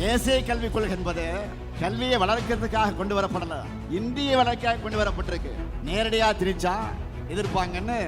தேசிய கல்விக் கொள்கை என்பது கல்வியை வளர்க்கிறதுக்காக கொண்டு வரப்படல. இந்திய வளர்க்க கொண்டு வரப்பட்டிருக்கு. நேரடியா திணிச்சா எதிர்ப்பாங்கன்னு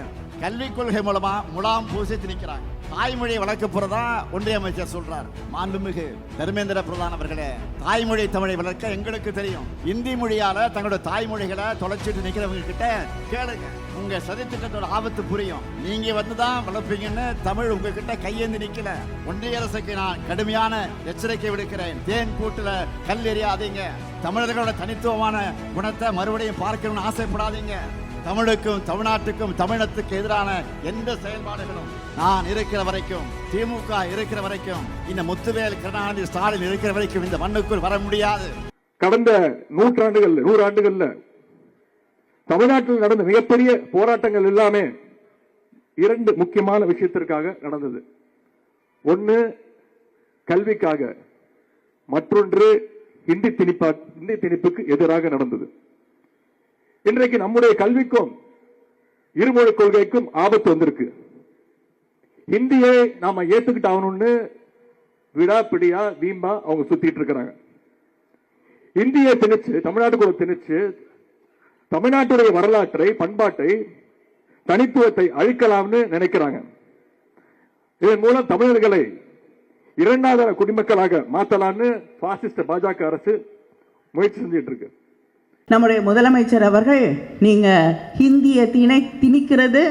கல்விக் கொள்கை மூலமா முலாம் பூசி திணிக்கிறாங்க. தாய்மொழியை வளர்க்க போறதா ஒன்றிய அமைச்சர் சொல்றார். மாண்புமிகு தர்மேந்திர பிரதான் அவர்களே தாய்மொழி தமிழை வளர்க்க எங்களுக்கு தெரியும். இந்தி மொழியால தங்களோட தாய்மொழிகளை தொலைச்சிட்டு நிக்கிறவங்க கிட்ட கேளுங்க. உங்க சதித்திட்டத்தோட ஆபத்து புரியும். நீங்க வந்துதான் வளர்ப்பீங்கன்னு தமிழ் உங்ககிட்ட கையேந்து நிக்கல. ஒன்றிய அரசுக்கு நான் கடுமையான எச்சரிக்கை விடுக்கிறேன். தேன் கூட்டுல கல் எறியாதீங்க. தமிழர்களோட தனித்துவமான குணத்தை மறுபடியும் பார்க்கணும்னு ஆசைப்படாதீங்க. தமிழுக்கும் தமிழ்நாட்டுக்கும் தமிழத்துக்கு எதிரான எந்த செயல்பாடுகளும் நான் இருக்கிற வரைக்கும் திமுக இருக்கிற வரைக்கும் இந்த முத்துவேல் கருணாநிதி ஸ்டாலின் இருக்கிற வரைக்கும் இந்த மண்ணுக்குள் வர முடியாது. கடந்த நூற்றாண்டுகள் நூறு ஆண்டுகள்ல தமிழ்நாட்டில் நடந்த மிகப்பெரிய போராட்டங்கள் எல்லாமே இரண்டு முக்கியமான விஷயத்திற்காக நடந்தது. ஒன்று கல்விக்காக. மற்றொன்று ஹிந்தி திணிப்பா ஹிந்தி திணிப்புக்கு எதிராக நடந்தது. இன்றைக்கு நம்முடைய கல்விக்கும் இருமொழி கொள்கைக்கும் ஆபத்து வந்திருக்கு. ஹிந்தியை நாம ஏத்துக்கிட்டு ஆகணும்னு விடாப்பிடியா வீம்பா அவங்க சுத்திட்டு இருக்கிறாங்க. இந்தியை திணிச்சு தமிழ்நாட்டுக்குள்ள திணிச்சு தமிழ்நாட்டுடைய வரலாற்றை பண்பாட்டை தனித்துவத்தை அழிக்கலாம்னு நினைக்கிறாங்க. இதன் மூலம் தமிழர்களை இரண்டாவது குடிமக்களாக மாத்தலாம்னு பாசிஸ்ட் பாஜக அரசு முயற்சி செஞ்சிட்டு இருக்கு. நம்முடைய முதலமைச்சர் அவர்கள் நீங்கள் ஹிந்தியை திணை திணிக்கிறது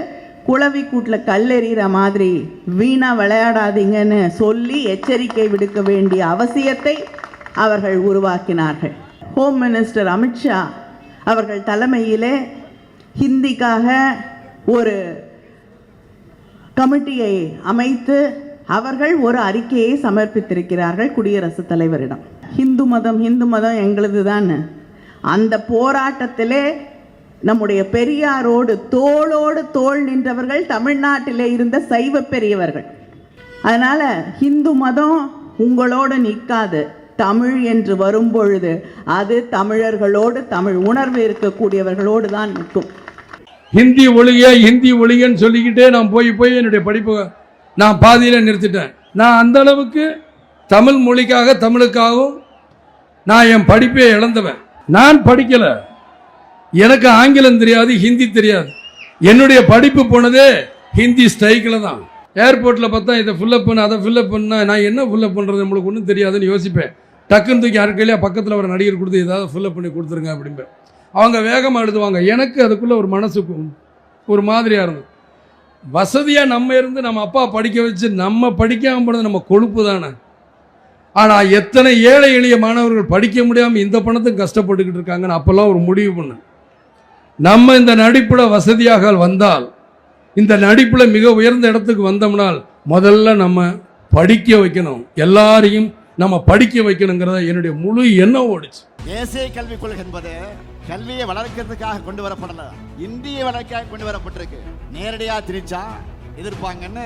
குளவி கூட்டில் கல்லெறிகிற மாதிரி வீணாக விளையாடாதீங்கன்னு சொல்லி எச்சரிக்கை விடுக்க வேண்டிய அவசியத்தை அவர்கள் உருவாக்கினார்கள். ஹோம் மினிஸ்டர் அமித்ஷா அவர்கள் தலைமையிலே ஹிந்திக்காக ஒரு கமிட்டியை அமைத்து அவர்கள் ஒரு அறிக்கையை சமர்ப்பித்திருக்கிறார்கள் குடியரசுத் தலைவரிடம். ஹிந்து மதம் ஹிந்து மதம் எங்களுது அந்த போராட்டத்திலே நம்முடைய பெரியாரோடு தோளோடு தோள் நின்றவர்கள் தமிழ்நாட்டிலே இருந்த சைவ பெரியவர்கள். அதனால் ஹிந்து மதம் உங்களோடு நிற்காது. தமிழ் என்று வரும்பொழுது அது தமிழர்களோடு தமிழ் உணர்வு இருக்கக்கூடியவர்களோடு தான் நிற்கும். ஹிந்தி ஒழிய ஹிந்தி ஒழிகன்னு சொல்லிக்கிட்டே நான் போய் போய் என்னுடைய படிப்பை நான் பாதியில் நிறுத்திட்டேன். நான் அந்த அளவுக்கு தமிழ் மொழிக்காக தமிழுக்காகவும் நான் என் படிப்பை இழந்தவன். நான் படிக்கல. எனக்கு ஆங்கிலம் தெரியாது ஹிந்தி தெரியாது. என்னுடைய படிப்பு போனதே ஹிந்தி ஸ்ட்ரைக்கில் தான். ஏர்போர்ட்டில் பார்த்தா இதை ஃபில்லப் பண்ண அதை ஃபில்லப் பண்ண நான் என்ன ஃபில்லப் பண்ணுறது நம்மளுக்கு ஒன்றும் தெரியாதுன்னு யோசிப்பேன். டக்குன்னு தூக்கி யாருக்கையிலே பக்கத்தில் ஒரு நடிகர் கொடுத்து ஏதாவது ஃபில்லப் பண்ணி கொடுத்துருங்க அப்படிம்பேன். அவங்க வேகமாக எழுதுவாங்க. எனக்கு அதுக்குள்ளே ஒரு மனசுக்கு ஒரு மாதிரியாக இருந்தது. வசதியாக நம்ம இருந்து நம்ம அப்பா படிக்க வச்சு நம்ம படிக்காமல் போனது நம்ம கொழுப்பு தானே. ஆனால் எத்தனை ஏழை எளிய மாணவர்கள் படிக்க முடியாமல் இந்த பணத்தும் கஷ்டப்பட்டுக்கிட்டு இருக்காங்கன்னு அப்போல்லாம் ஒரு முடிவு பண்ணு. நம்ம இந்த நடிப்பில் வசதியாக வந்தால் இந்த நடிப்பில் மிக உயர்ந்த இடத்துக்கு வந்தோம்னால் முதல்ல நம்ம படிக்க வைக்கணும். எல்லாரையும் நம்ம படிக்க வைக்கணுங்கிறத என்னுடைய முழு எண்ணம் ஓடிச்சு. தேசிய கல்விக் கொள்கை என்பது கல்வியை வளர்க்கிறதுக்காக கொண்டு வரப்படல. இந்திய வளர்க்க கொண்டு வரப்பட்டிருக்கு. நேரடியாக திணிச்சா எதிர்ப்பாங்கன்னு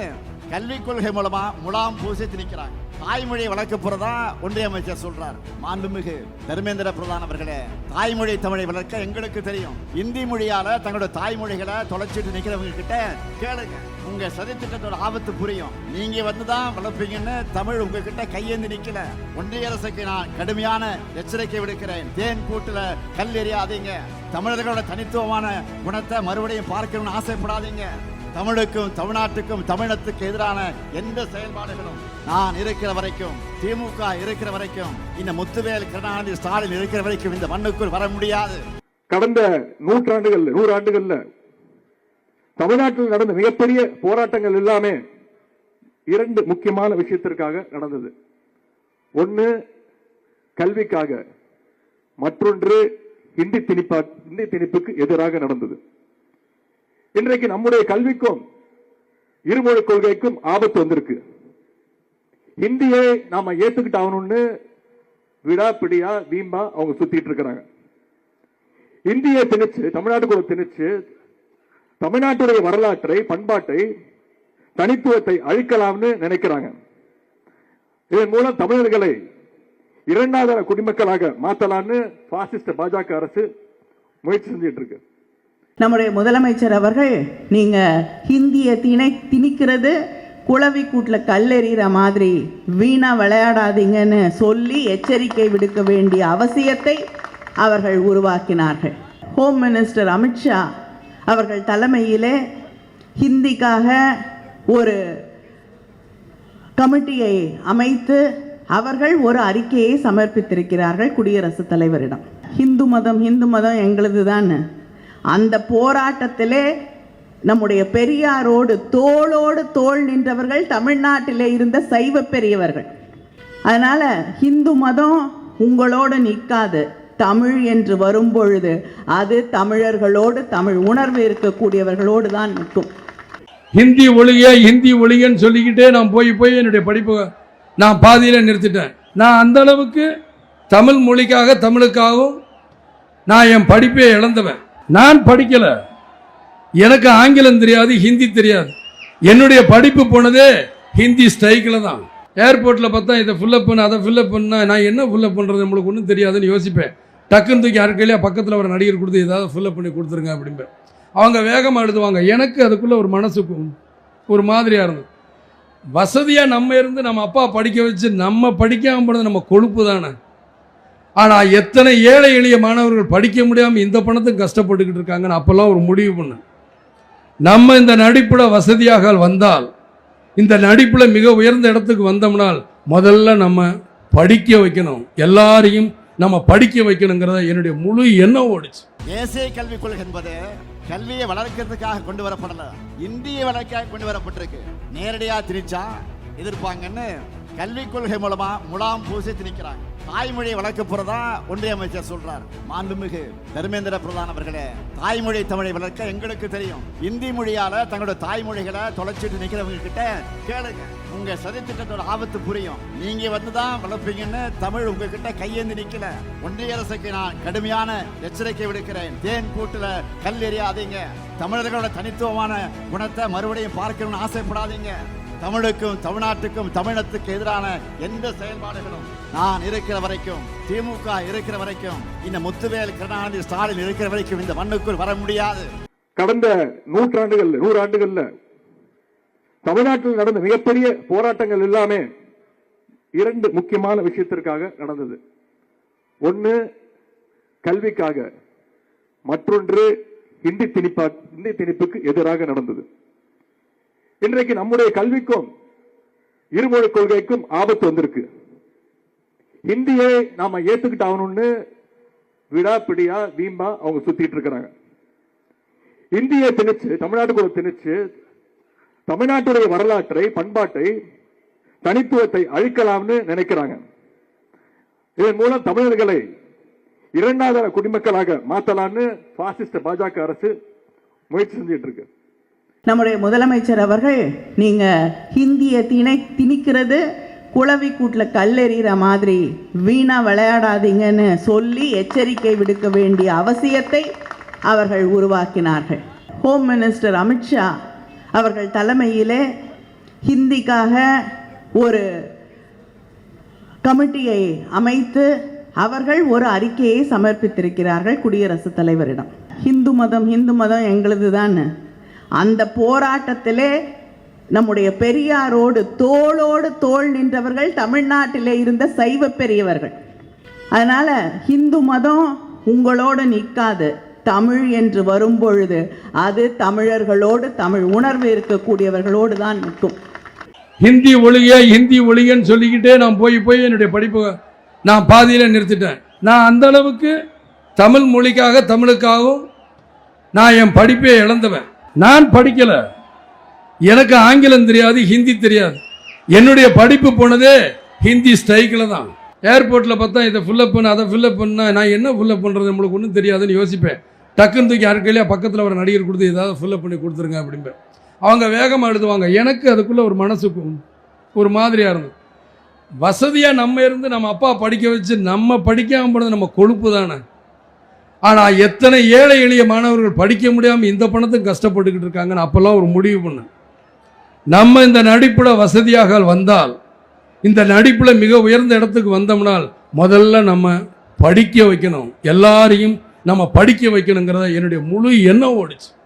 கல்விக் கொள்கை மூலமா முலாம் பூசி திணிக்கிறாங்க. தாய்மொழியை வளர்க்க போறதா ஒன்றிய அமைச்சர் சொல்றார். மாண்புமிகு தர்மேந்திர பிரதான் அவர்களே தாய்மொழி தமிழை வளர்க்க எங்களுக்கு தெரியும். இந்தி மொழியால தங்களோட தாய்மொழிகளை தொலைச்சிட்டு நிக்கிறவங்க கிட்ட கேளுங்க. உங்க சதித்திட்டத்தோட ஆபத்து புரியும். நீங்க வந்துதான் வளர்ப்பீங்கன்னு தமிழ் உங்ககிட்ட கையேந்தி நிக்கல. ஒன்றிய அரசுக்கு நான் கடுமையான எச்சரிக்கை விடுக்கிறேன். தேன் கூட்டுல கல் எறியாதீங்க. தமிழர்களோட தனித்துவமான குணத்தை மறுபடியும் பார்க்கணும்னு ஆசைப்படாதீங்க. தமிழுக்கும் தமிழ்நாட்டுக்கும் தமிழத்துக்கு எதிரான எந்த செயல்பாடுகளும் நான் இருக்கிற வரைக்கும் திமுக இருக்கிற வரைக்கும் இந்த முத்துவேல் கருணாநிதி ஸ்டாலின் இருக்கிற வரைக்கும் இந்த மண்ணுக்குள் வர முடியாது. கடந்த நூற்றாண்டுகள் நூறு ஆண்டுகள்ல தமிழ்நாட்டில் நடந்த மிகப்பெரிய போராட்டங்கள் எல்லாமே இரண்டு முக்கியமான விஷயத்திற்காக நடந்தது. ஒன்னு கல்விக்காக. மற்றொன்று ஹிந்தி திணிப்பா ஹிந்தி திணிப்புக்கு எதிராக நடந்தது. இன்றைக்கு நம்முடைய கல்விக்கும் இருமொழி கொள்கைக்கும் ஆபத்து வந்திருக்கு. ஹிந்தியை நாம ஏத்துக்கிட்டு ஆகணும்னு விடாப்பிடியா வீம்பா அவங்க சுத்திட்டு இருக்கிறாங்க. இந்தியை திணிச்சு தமிழ்நாட்டுக்குள்ள திணிச்சு தமிழ்நாட்டுடைய வரலாற்றை பண்பாட்டை தனித்துவத்தை அழிக்கலாம்னு நினைக்கிறாங்க. இதன் மூலம் தமிழர்களை இரண்டாவது குடிமக்களாக மாத்தலாம்னு பாசிஸ்ட் பாஜக அரசு முயற்சி செஞ்சிட்டு இருக்கு. நம்முடைய முதலமைச்சர் அவர்கள் நீங்கள் ஹிந்தியை திணை திணிக்கிறது குளவி கூட்டில் கல்லெறிகிற மாதிரி வீணா விளையாடாதீங்கன்னு சொல்லி எச்சரிக்கை விடுக்க வேண்டிய அவசியத்தை அவர்கள் உருவாக்கினார்கள். ஹோம் மினிஸ்டர் அமித்ஷா அவர்கள் தலைமையிலே ஹிந்திக்காக ஒரு கமிட்டியை அமைத்து அவர்கள் ஒரு அறிக்கையை சமர்ப்பித்திருக்கிறார்கள் குடியரசுத் தலைவரிடம். ஹிந்து மதம் ஹிந்து மதம் எங்களுது அந்த போராட்டத்திலே நம்முடைய பெரியாரோடு தோளோடு தோள் நின்றவர்கள் தமிழ்நாட்டிலே இருந்த சைவ பெரியவர்கள். அதனால் ஹிந்து மதம் உங்களோடு நிற்காது. தமிழ் என்று வரும்பொழுது அது தமிழர்களோடு தமிழ் உணர்வு இருக்கக்கூடியவர்களோடு தான் நிற்கும். ஹிந்தி ஒழிய ஹிந்தி ஒழிகன்னு சொல்லிக்கிட்டே நான் போய் போய் என்னுடைய படிப்பை நான் பாதியில் நிறுத்திட்டேன். நான் அந்த அளவுக்கு தமிழ் மொழிக்காக தமிழுக்காகவும் நான் என் படிப்பை இழந்தவன். நான் படிக்கல. எனக்கு ஆங்கிலம் தெரியாது ஹிந்தி தெரியாது. என்னுடைய படிப்பு போனதே ஹிந்தி ஸ்ட்ரைக்கில் தான். ஏர்போர்ட்டில் பார்த்தா இதை ஃபில்லப் பண்ண அதை ஃபில்லப் பண்ண நான் என்ன ஃபில்லப் பண்ணுறது நம்மளுக்கு ஒன்றும் தெரியாதுன்னு யோசிப்பேன். டக்குன்னு தூக்கி அறக்கையிலேயே பக்கத்தில் ஒரு நடிகர் கொடுத்து ஏதாவது ஃபில்லப் பண்ணி கொடுத்துருங்க அப்படிம்பேன். அவங்க வேகமாக எழுதுவாங்க. எனக்கு அதுக்குள்ளே ஒரு மனசுக்கும் ஒரு மாதிரியாக இருந்தது. வசதியாக நம்ம இருந்து நம்ம அப்பா படிக்க வச்சு நம்ம படிக்காமல் போனது நம்ம கொழுப்பு தானே. ஆனால் எத்தனை ஏழை எளிய மாணவர்கள் படிக்க முடியாமல் இந்த பணத்துக்கு கஷ்டப்பட்டுக்கிட்டு இருக்காங்கன்னு அப்போல்லாம் ஒரு முடிவு பண்ணேன் நம்ம இந்த நடிப்பில் வசதியாக வந்தால் இந்த நடிப்பில் மிக உயர்ந்த இடத்துக்கு வந்தோம்னால் முதல்ல நம்ம படிக்க வைக்கணும். எல்லாரையும் நம்ம படிக்க வைக்கணுங்கிறத என்னுடைய முழு எண்ணம் ஓடிச்சு. தேசிய கல்விக் கொள்கை என்பது கல்வியை வளர்க்கிறதுக்காக கொண்டு வரப்படல. இந்திய வளர்க்காக கொண்டு வரப்பட்டிருக்கு. நேரடியாக திணிச்சா எதிர்ப்பாங்கன்னு கல்விக் கொள்கை மூலமா முலாம் பூசி திணிக்கிறாங்க தாய்மொழியை வளர்க்க போறதா ஒன்றிய அமைச்சர் சொல்றார். மாண்புமிகு தர்மேந்திர பிரதான் அவர்களே தாய்மொழி தமிழை வளர்க்க எங்களுக்கு தெரியும். இந்தி மொழியால தங்களோட தாய்மொழிகளை தொலைச்சிட்டு நிக்கிறவங்க கிட்ட கேளுங்க. உங்க சதித்திட்டத்தோட ஆபத்து புரியும். நீங்க வந்துதான் வளர்ப்பீங்கன்னு தமிழ் உங்ககிட்ட கையேந்து நிக்கல. ஒன்றிய அரசுக்கு நான் கடுமையான எச்சரிக்கை விடுக்கிறேன். தேன் கூட்டுல கல் எறியாதீங்க. தமிழர்களோட தனித்துவமான குணத்தை மறுபடியும் பார்க்கணும்னு ஆசைப்படாதீங்க. தமிழுக்கும் தமிழ்நாட்டுக்கும் தமிழத்துக்கு எதிரான எந்த செயல்பாடுகளும் நான் இருக்கிற வரைக்கும் திமுக இருக்கிற வரைக்கும் இந்த முத்துவேல் கருணாநிதி ஸ்டாலின் இருக்கிற வரைக்கும் இந்த மண்ணுக்குள் வர முடியாது. கடந்த நூற்றாண்டுகள் நூறு ஆண்டுகள்ல தமிழ்நாட்டில் நடந்த மிகப்பெரிய போராட்டங்கள் எல்லாமே இரண்டு முக்கியமான விஷயத்திற்காக நடந்தது. ஒன்று கல்விக்காக. மற்றொன்று இந்தி திணிப்பா இந்தி திணிப்புக்கு எதிராக நடந்தது. இன்றைக்கு நம்முடைய கல்விக்கும் இருமொழி கொள்கைக்கும் ஆபத்து வந்திருக்கு. இந்தியை நாம ஏத்துக்கிட்டு ஆகணும்னு விடா பிடியா வீம்பா அவங்க சுத்திட்டு இருக்கிறாங்க. இந்தியை திணிச்சு தமிழ்நாட்டுக்குள்ள திணிச்சு தமிழ்நாட்டுடைய வரலாற்றை பண்பாட்டை தனித்துவத்தை அழிக்கலாம்னு நினைக்கிறாங்க. இதன் மூலம் தமிழர்களை இரண்டாவது குடிமக்களாக மாத்தலாம்னு பாசிஸ்ட் பாஜக அரசு முயற்சி செஞ்சிட்டு இருக்கு. நம்முடைய முதலமைச்சர் அவர்கள் நீங்கள் ஹிந்தியை திணை திணிக்கிறது குளவி கூட்டில் கல்லெறிகிற மாதிரி வீணாக விளையாடாதீங்கன்னு சொல்லி எச்சரிக்கை விடுக்க வேண்டிய அவசியத்தை அவர்கள் உருவாக்கினார்கள். ஹோம் மினிஸ்டர் அமித்ஷா அவர்கள் தலைமையிலே ஹிந்திக்காக ஒரு கமிட்டியை அமைத்து அவர்கள் ஒரு அறிக்கையை சமர்ப்பித்திருக்கிறார்கள் குடியரசுத் தலைவரிடம். ஹிந்து மதம் ஹிந்து மதம் எங்களுது அந்த போராட்டத்திலே நம்முடைய பெரியாரோடு தோளோடு தோள் நின்றவர்கள் தமிழ்நாட்டிலே இருந்த சைவ பெரியவர்கள். அதனால் ஹிந்து மதம் உங்களோடு நிற்காது. தமிழ் என்று வரும்பொழுது அது தமிழர்களோடு தமிழ் உணர்வு இருக்கக்கூடியவர்களோடு தான் நிற்கும். ஹிந்தி ஒழிய ஹிந்தி ஒளியன்னு சொல்லிக்கிட்டே நான் போய் போய் என்னுடைய படிப்பை நான் பாதியில் நிறுத்திட்டேன். நான் அந்த அளவுக்கு தமிழ் மொழிக்காக தமிழுக்காகவும் நான் என் படிப்பை இழந்தவன். நான் படிக்கல. எனக்கு ஆங்கிலம் தெரியாது ஹிந்தி தெரியாது. என்னுடைய படிப்பு போனதே ஹிந்தி ஸ்ட்ரைக்கில் தான். ஏர்போர்ட்டில் பார்த்தா இதை ஃபில்லப் பண்ண அதை ஃபில்லப் பண்ண நான் என்ன ஃபில்லப் பண்ணுறது நம்மளுக்கு ஒன்றும் தெரியாதுன்னு யோசிப்பேன். டக்குன்னு தூக்கி யாருக்கையிலே பக்கத்தில் ஒரு நடிகர் கொடுத்து ஏதாவது ஃபில்லப் பண்ணி கொடுத்துருங்க அப்படிம்பேன். அவங்க வேகமாக எழுதுவாங்க எனக்கு அதுக்குள்ளே ஒரு மனசுக்கு ஒரு மாதிரியாக இருந்தது. வசதியாக நம்ம இருந்து நம்ம அப்பா படிக்க வச்சு நம்ம படிக்காமல் போனது நம்ம கொழுப்பு தானே. ஆனால் எத்தனை ஏழை எளிய மாணவர்கள் படிக்க முடியாமல் இந்த பணத்துக்கு கஷ்டப்பட்டுக்கிட்டு இருக்காங்கன்னு அப்போல்லாம் ஒரு முடிவு பண்ணேன் நம்ம இந்த நடிப்பில் வசதியாக வந்தால் இந்த நடிப்பில் மிக உயர்ந்த இடத்துக்கு வந்தோம்னால் முதல்ல நம்ம படிக்க வைக்கணும். எல்லாரையும் நம்ம படிக்க வைக்கணுங்கிறத என்னுடைய முழு எண்ணம் ஓடிச்சு.